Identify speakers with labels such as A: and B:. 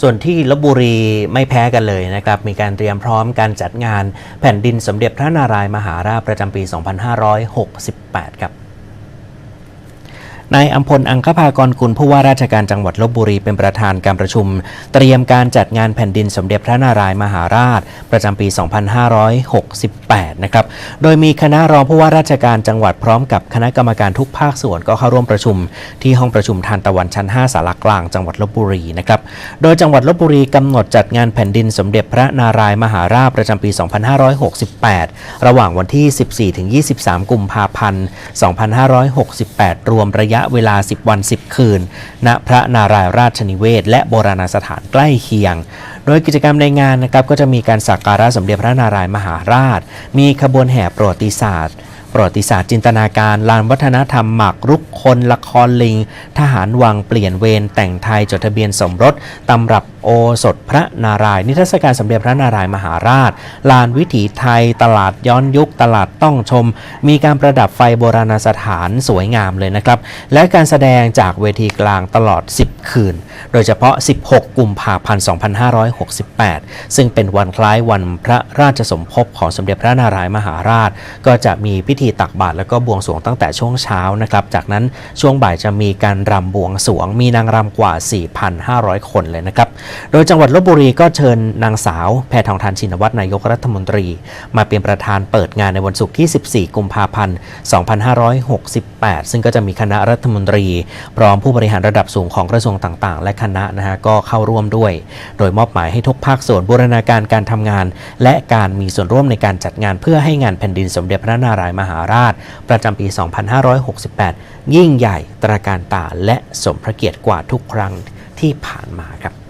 A: ส่วนที่ลบบุรีไม่แพ้กันเลยนะครับ มีการเตรียมพร้อมการจัดงานแผ่นดินสมเด็จพระนารายมหาราชประจำปี 2568 ครับ นายอัมพลอังคภากรกุลผู้ว่าราชการจังหวัดลบบุรีเป็นประธานการประชุม เตรียมการจัดงานแผ่นดินสมเด็จพระนารายมหาราช ประจำปี 2568 นะครับ โดยมีคณะรองผู้ว่าราชการจังหวัดพร้อมกับคณะกรรมการทุกภาคส่วนก็เข้าร่วมประชุม ที่ห้องประชุมทานตะวันชั้น 5สารกลางจังหวัดลบบุรีนะครับ โดยจังหวัดลบบุรีกำหนดจัดงานแผ่นดินสมเด็จพระนารายมหาราชประจำปี 2568 ระหว่างวันที่ 14-23 กุมภาพันธ์ 2568 รวมระยะเวลา 10 วัน 10 คืน ณ พระนารายราชนิเวศ และโบราณสถานใกล้เคียง โดยกิจกรรมในงานนะครับก็จะมีการสักการะสมเด็จพระนารายมหาราช มีขบวนแห่ประวัติศาสตร์ประวัติศาสตร์จินตนาการ ลานวัฒนธรรมหมากรุกคน ละครลิง ทหารวังเปลี่ยนเวรแต่งไทยจดทะเบียนสมรสตำรับโอสถพระนารายณ์นิทรรศการสมเด็จพระนารายณ์มหาราช ลานวิถีไทย ตลาดย้อนยุค ตลาดต้องชม มีการประดับไฟโบราณสถานสวยงามเลยนะครับ และการแสดงจากเวทีกลางตลอด 10 คืน โดยเฉพาะ 16 กุมภาพันธ์ 2568 ซึ่งเป็นวันคล้ายวันพระราชสมภพของสมเด็จพระนารายณ์มหาราช ก็จะมีพิธีตักบาตรแล้วก็บวงสรวงตั้งแต่ช่วงเช้านะครับ จากนั้นช่วงบ่ายจะมีการรำบวงสรวง มีนางรำกว่า 4,500 คนเลยนะครับโดยจังหวัดลบบุรีก็เชิญนางสาวแพทองทานชินวัตรนายกรัฐมนตรี มาเป็นประธานเปิดงานในวันศุกร์ที่ 14 กุมภาพันธ์ 2568 ซึ่งก็จะมีคณะรัฐมนตรี พร้อมผู้บริหารระดับสูงของกระทรวงต่างๆ และคณะนะฮะก็เข้าร่วมด้วย โดยมอบหมายให้ทุกภาคส่วนบูรณาการการทำงาน และการมีส่วนร่วมในการจัดงานเพื่อให้งานแผ่นดินสมเด็จพระนารายณ์มหาราช ประจำปี 2568 ยิ่งใหญ่ตระการตาและสมพระเกียรติกว่าทุกครั้งที่ผ่านมาครับ